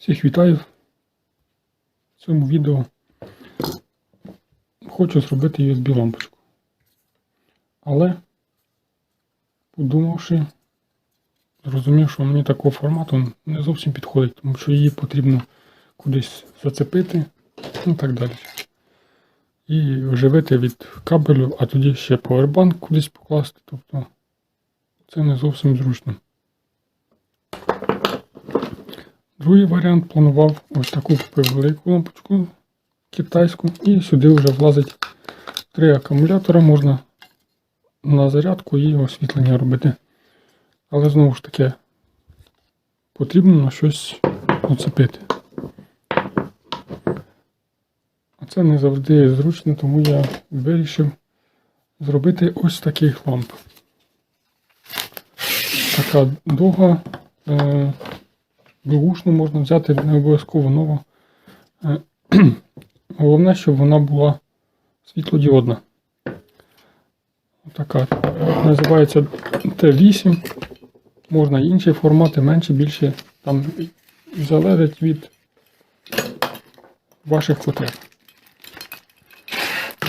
Всіх вітаю. В цьому відео хочу зробити USB лампочку. Але, подумавши, зрозумів, що мені такого формату не зовсім підходить, тому що її потрібно кудись зацепити і так далі. І вживити від кабелю, а тоді ще повербанк кудись покласти. Тобто це не зовсім зручно. Другий варіант планував ось таку велику лампочку китайську, і сюди вже влазить три акумулятора, можна на зарядку і освітлення робити. Але знову ж таки потрібно на щось оцепити. А це не завжди зручно, тому я вирішив зробити ось таких ламп. Така довга. Е Бушну можна взяти не обов'язково нову. Е, Головне, щоб вона була світлодіодна. Така називається Т8. Можна інші формати, менші, більше. Там залежить від ваших потреб.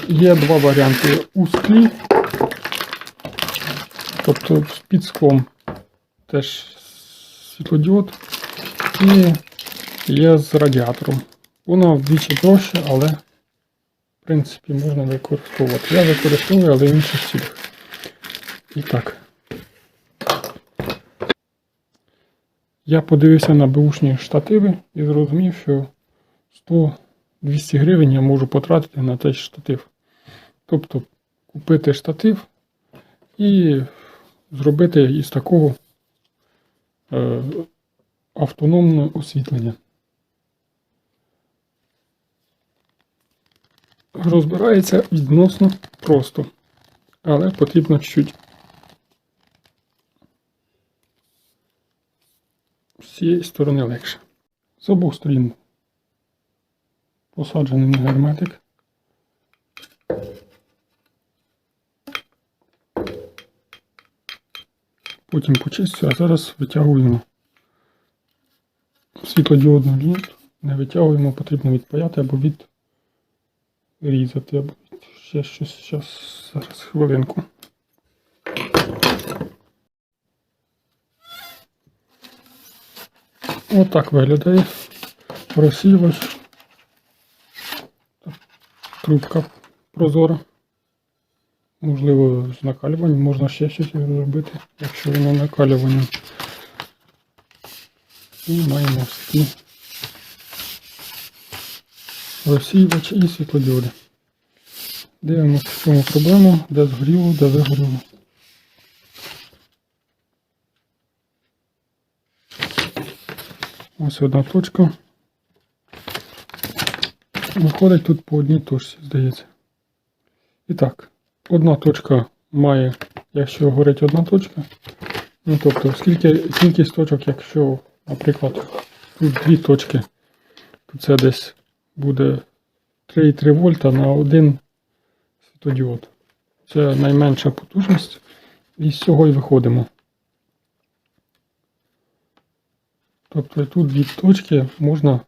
Є два варіанти у склі. Тобто під склом теж світлодіод. І є з радіатором. Вона вдвічі дорожча, але в принципі можна використовувати. Я використовую, але в інших. І так. Я подивився на бушні штативи і зрозумів, що 100-200 гривень я можу потратити на цей штатив. Тобто купити штатив і зробити із такого е, автономне освітлення. Розбирається відносно просто, але потрібно чуть з цієї сторони легше. З обох сторін посаджений на герметик. Потім почистю, а зараз витягуємо світлодіодну лінію. Не витягуємо, потрібно відпаяти або відрізати, або ще щось. Зараз, зараз хвилинку. Отак виглядає розсіювач. Трубка прозора. Можливо, з накалюванням, можна ще щось зробити, якщо воно накалювання. І маємо такі розсіювачі і світлодіоди. Дивимося в чому проблему, де згоріло, де вигоріло. Ось одна точка. Виходить тут по одній точці, здається. І так, одна точка має, якщо горить одна точка, ну тобто, скільки кількість точок, якщо, наприклад, тут дві точки, то це десь буде 3,3 вольта на один світодіод. Це найменша потужність. І з цього і виходимо. Тобто тут дві точки можна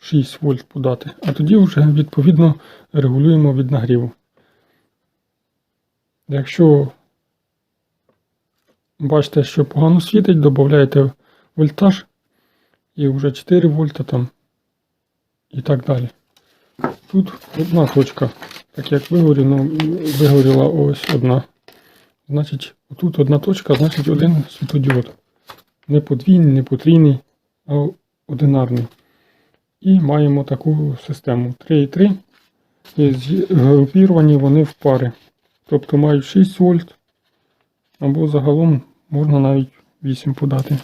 6 вольт подати, а тоді вже відповідно регулюємо від нагріву. Якщо бачите, що погано світить, додаєте вольтаж і вже 4 вольта там і так далі. Тут одна точка, так як вигоріло, вигоріла ось одна. Значить, тут одна точка, значить один світодіод. Не подвійний, не потрійний, а одинарний. І маємо таку систему 3,3. І згрупіровані вони в пари. Тобто мають 6 вольт, або загалом можна навіть 8 подати.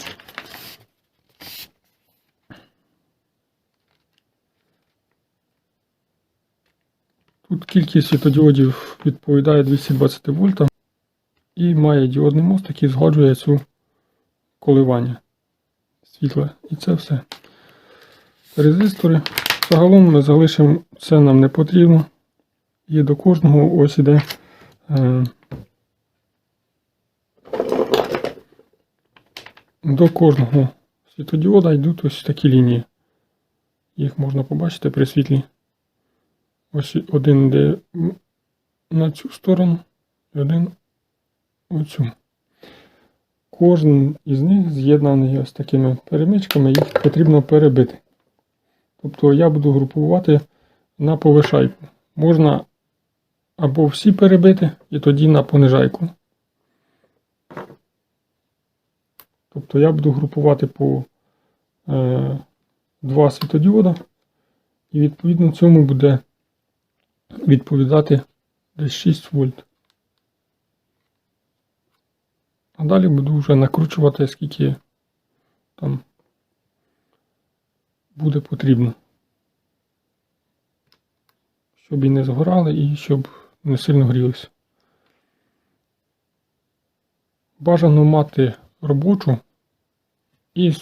Кількість світодіодів відповідає 220 вольтам і має діодний мост, який згоджує цю коливання світла. І це все. Резистори. Загалом ми залишимо, це нам не потрібно. І до кожного ось іде е, до кожного світодіода йдуть ось такі лінії. Їх можна побачити при світлі. Ось один йде на цю сторону, і один оцю. Кожен із них з'єднаний ось такими перемичками, їх потрібно перебити. Тобто я буду групувати на повишайку. Можна або всі перебити, і тоді на понижайку. Тобто я буду групувати по е, два світодіода, і відповідно цьому буде відповідати десь 6 вольт. А далі буду вже накручувати, скільки там буде потрібно. Щоб і не згорали, і щоб не сильно грілися. Бажано мати робочу і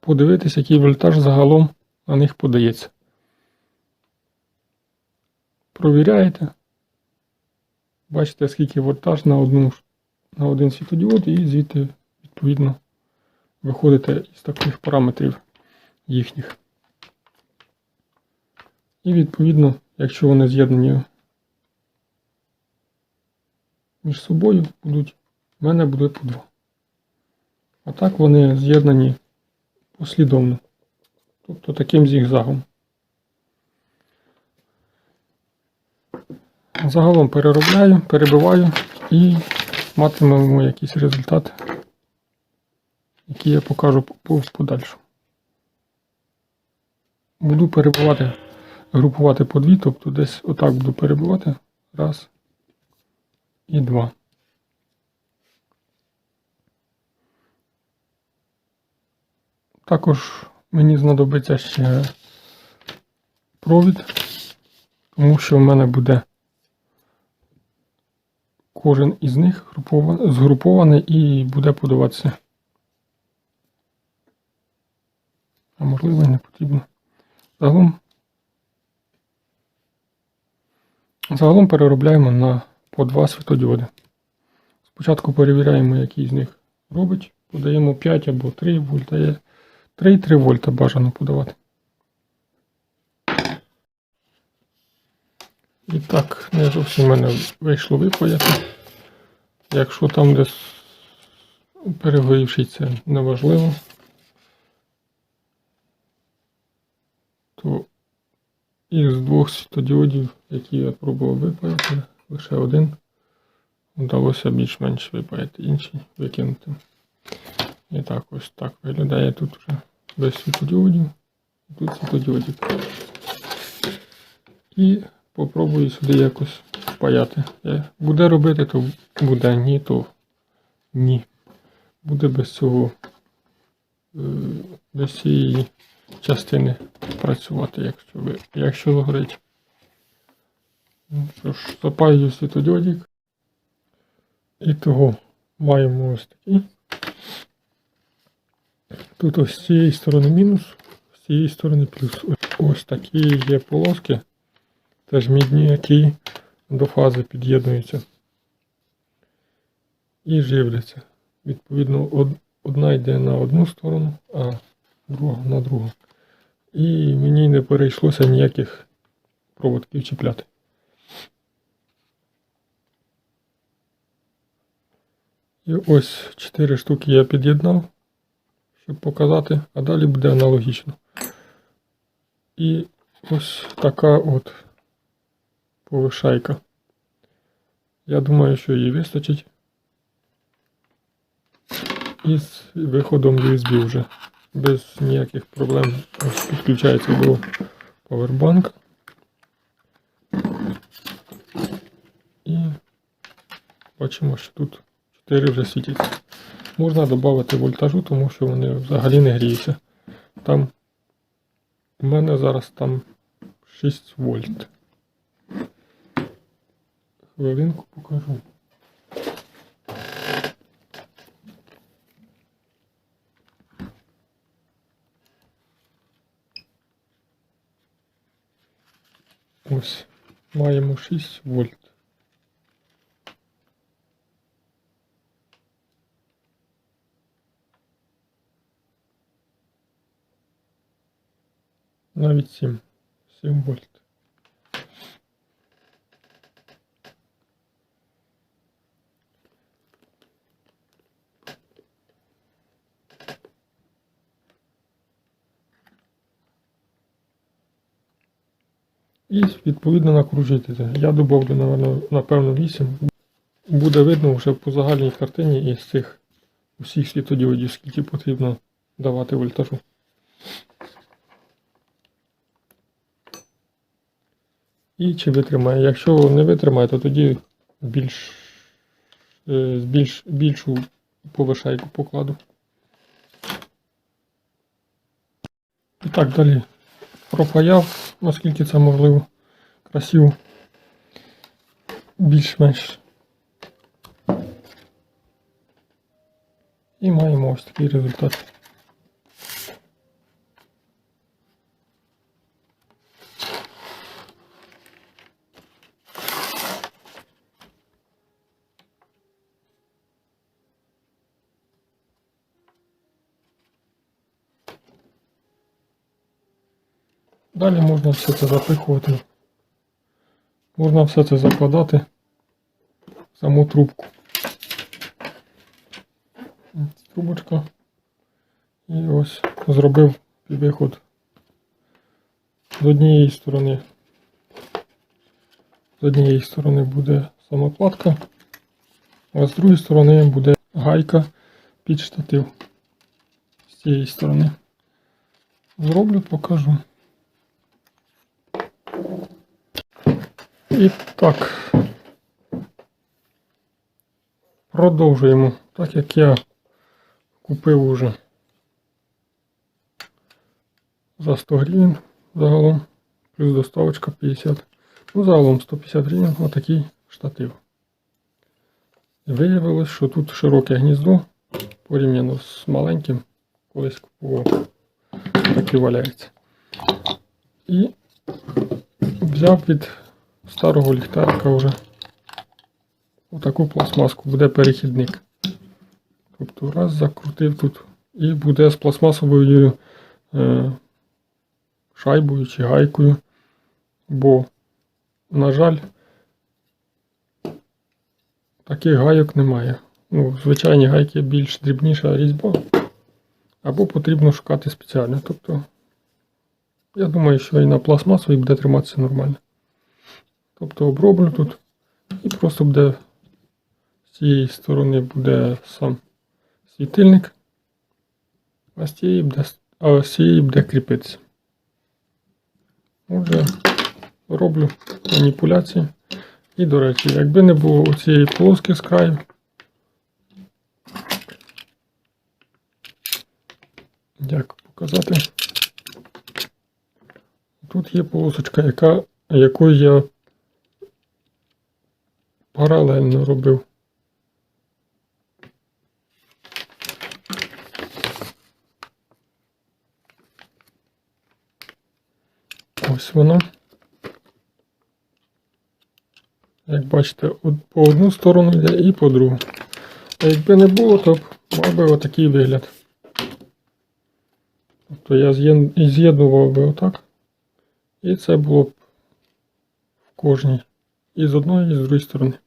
подивитися, який вольтаж загалом на них подається. Провіряєте. Бачите, скільки вольтаж на, одну, на один світодіод, і звідти, відповідно, виходите із таких параметрів їхніх. І відповідно, якщо вони з'єднані між собою, будуть, в мене буде по два. А так вони з'єднані послідовно. Тобто таким зігзагом. Загалом переробляю, перебиваю і матимемо якийсь результат, який я покажу по- в подальшому. Буду перебивати, групувати по дві, тобто десь отак буду перебивати. Раз і два. Також мені знадобиться ще провід, тому що в мене буде кожен із них згрупований і буде подаватися. А можливо і не потрібно. Загалом, загалом переробляємо на по два світодіоди. Спочатку перевіряємо, який з них робить. Подаємо 5 або 3 вольта. Є 3,3 вольта бажано подавати. І так, не зовсім в мене вийшло випаяти. Якщо там десь перегорівший, це неважливо. То із двох світодіодів, які я пробував випаяти, лише один вдалося більш-менш випаяти, інший викинути. І так ось так виглядає тут вже без світодіодів. Тут світодіодів. І попробую сюди якось впаяти. Е, Буде робити, то буде, ні, то ні. Буде без цього, е, без цієї частини працювати, якщо ви, якщо згорить. Ну Що ж, запаюю світодіодик. І того маємо ось такий. Тут ось з цієї сторони мінус, з цієї сторони плюс. Ось такі є полоски, теж мідні, які до фази під'єднуються і живляться. Відповідно, одна йде на одну сторону, а друга на другу. І мені не перейшлося ніяких проводків чіпляти. І ось 4 штуки я під'єднав, щоб показати, а далі буде аналогічно. І ось така от повишайка. Я думаю, що її вистачить. І з виходом USB вже без ніяких проблем підключається до повербанка. І бачимо, що тут 4 вже світяться. Можна додати вольтажу, тому що вони взагалі не гріються. Там у мене зараз там 6 вольт. Хвилинку покажу. Ось, маємо 6 вольт. Навіть 7, 7 вольт. І відповідно накручуйте. це. Я напевно, напевно 8. Буде видно вже по загальній картині із цих усіх світодіодів, скільки потрібно давати вольтажу. І чи витримає. Якщо не витримає, то тоді більш, е, більш, більшу повишайку покладу. І так далі пропаяв, наскільки це можливо. Красиво. Більш-менш. І маємо ось такий результат. Далі можна все це запихувати. Можна все це закладати в саму трубку. Трубочка. І ось зробив виход з однієї сторони. З однієї сторони буде самоплатка, а з другої сторони буде гайка під штатив. З цієї сторони. Зроблю, покажу. І так. Продовжуємо. Так як я купив уже за 100 гривень загалом, плюс доставочка 50. Ну, загалом 150 гривень отакий штатив. Виявилось, що тут широке гніздо порівняно з маленьким, колись купував, так і валяється. І взяв від старого ліхтарика вже отаку пластмаску, буде перехідник. Тобто раз закрутив тут і буде з пластмасовою е, шайбою чи гайкою. Бо, на жаль, таких гайок немає. Ну, звичайні гайки більш дрібніша різьба. Або потрібно шукати спеціально. Тобто, я думаю, що і на пластмасовій буде триматися нормально. Тобто оброблю тут і просто буде з цієї сторони буде сам світильник, а з цієї буде, а з цієї буде кріпитися. Отже, роблю маніпуляції. І, до речі, якби не було цієї полоски з краю, як показати, тут є полосочка, яка, якою я паралельно робив. Ось вона. Як бачите, по одну сторону йде і по другу. А якби не було, то мав би отакий вигляд. Тобто я з'єд- з'єднував би отак. І це було б в кожній. І з одної, і з другої сторони.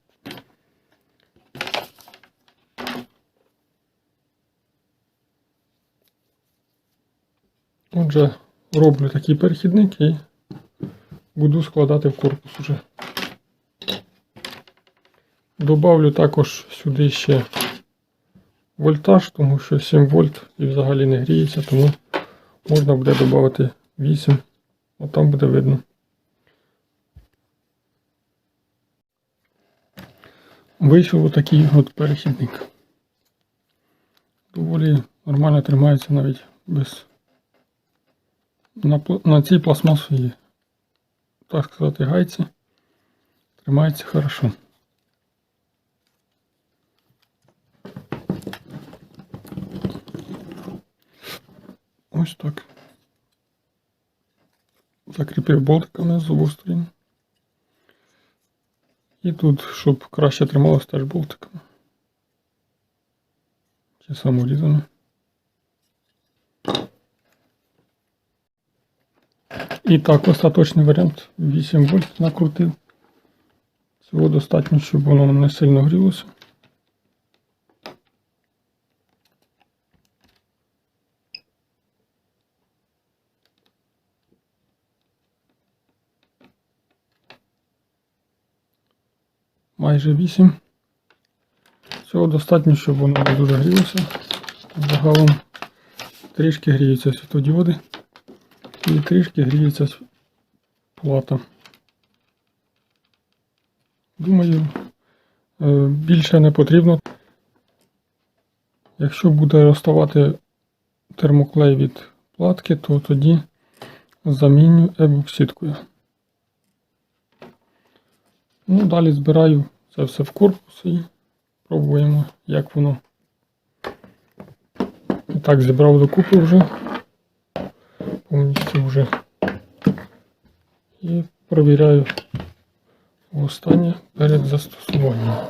Отже, роблю такий перехідник і буду складати в корпус уже. Добавлю також сюди ще вольтаж, тому що 7 вольт і взагалі не гріється, тому можна буде додати 8, а там буде видно. Вийшов отакий от перехідник. Доволі нормально тримається навіть без на, пл- на цій пластмасовій, так сказати, гайці. Тримається хорошо. Ось так. Закріпив болтиками з обох сторін. І тут, щоб краще трималось, теж болтиками. Чи саморізами. І так, остаточний варіант 8 вольт накрутив. Цього достатньо, щоб воно не сильно грілося. Майже 8. Цього достатньо, щоб воно не дуже грілося. Загалом трішки гріються світодіоди і трішки гріється плата. Думаю, е, більше не потрібно. Якщо буде розставати термоклей від платки, то тоді заміню ебоксидкою. Ну, далі збираю це все в корпус і пробуємо, як воно. І так, зібрав докупи вже. Повністю вже. І провіряю останнє перед застосуванням.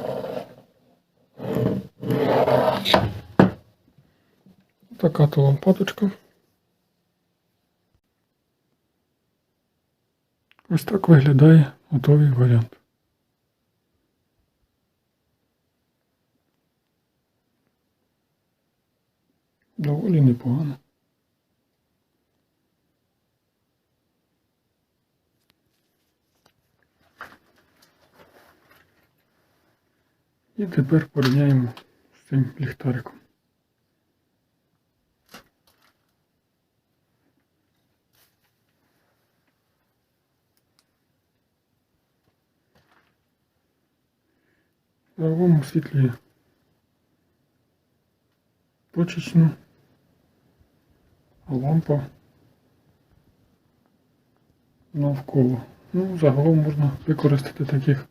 Така то лампадочка. Ось так виглядає готовий варіант. Доволі непогано. І тепер порівняємо з цим ліхтариком. Загалом освітлює точечно, лампа навколо. Ну, загалом можна використати таких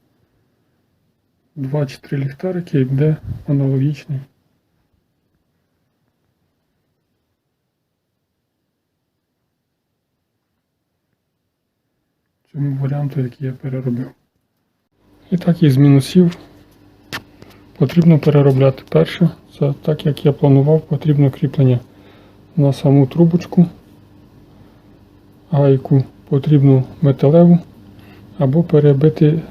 два чи три ліхтарики, де аналогічний. Цьому варіанту, який я переробив. І так із мінусів потрібно переробляти перше. Це так як я планував, потрібно кріплення на саму трубочку, гайку потрібно металеву або перебити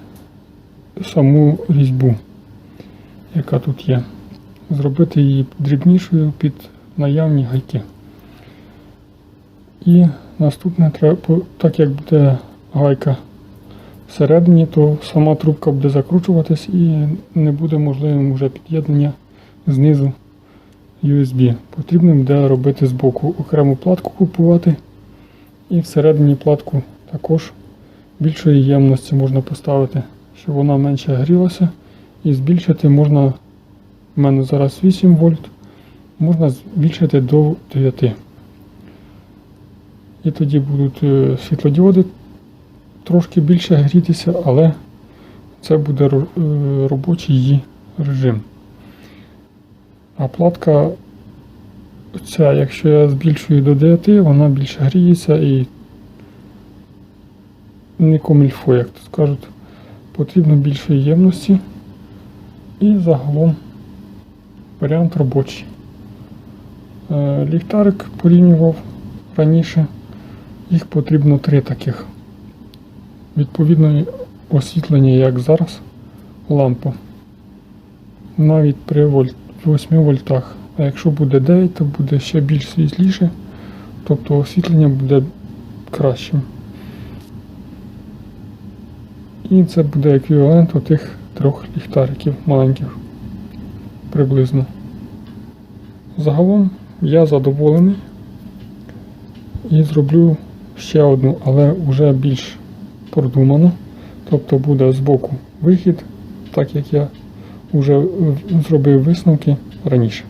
саму різьбу, яка тут є. Зробити її дрібнішою під наявні гайки. І наступне треба, так як буде гайка всередині, то сама трубка буде закручуватись і не буде можливим вже під'єднання знизу USB. Потрібно буде робити збоку окрему платку купувати. І всередині платку також більшої ємності можна поставити, щоб вона менше грілася. І збільшити можна, в мене зараз 8 вольт, можна збільшити до 9. І тоді будуть е, світлодіоди трошки більше грітися, але це буде е, робочий її режим. А платка ця, якщо я збільшую до 9, вона більше гріється і не комільфо, як то скажуть. Потрібно більшої ємності. І загалом варіант робочий. Е, Ліхтарик порівнював раніше. Їх потрібно три таких. Відповідно освітлення, як зараз, лампа. Навіть при 8 вольтах. А якщо буде 9, то буде ще більш світліше, тобто освітлення буде кращим. І це буде еквівалент отих трьох ліхтариків маленьких. Приблизно. Загалом я задоволений і зроблю ще одну, але вже більш продумано. Тобто буде збоку вихід, так як я вже зробив висновки раніше.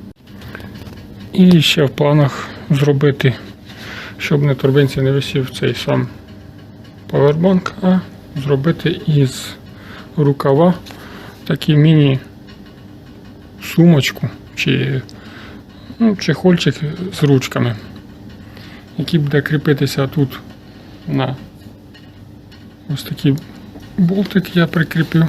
І ще в планах зробити, щоб на торбинці не висів цей сам павербанк, а зробити із рукава такий міні-сумочку чи ну, чехольчик з ручками, який буде кріпитися тут на ось такий болтик я прикріпив,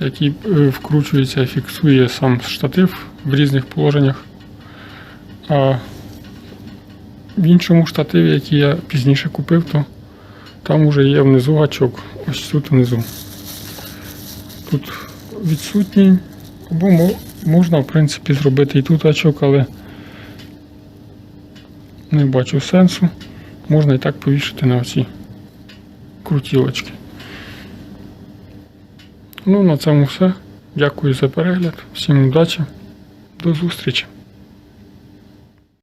який е, вкручується і фіксує сам штатив в різних положеннях. А в іншому штативі, який я пізніше купив, то там вже є внизу гачок. Ось тут внизу. Тут відсутній. Або можна, в принципі, зробити і тут гачок, але не бачу сенсу. Можна і так повішати на оці крутілочки. Ну, на цьому все. Дякую за перегляд. Всім удачі. До зустрічі.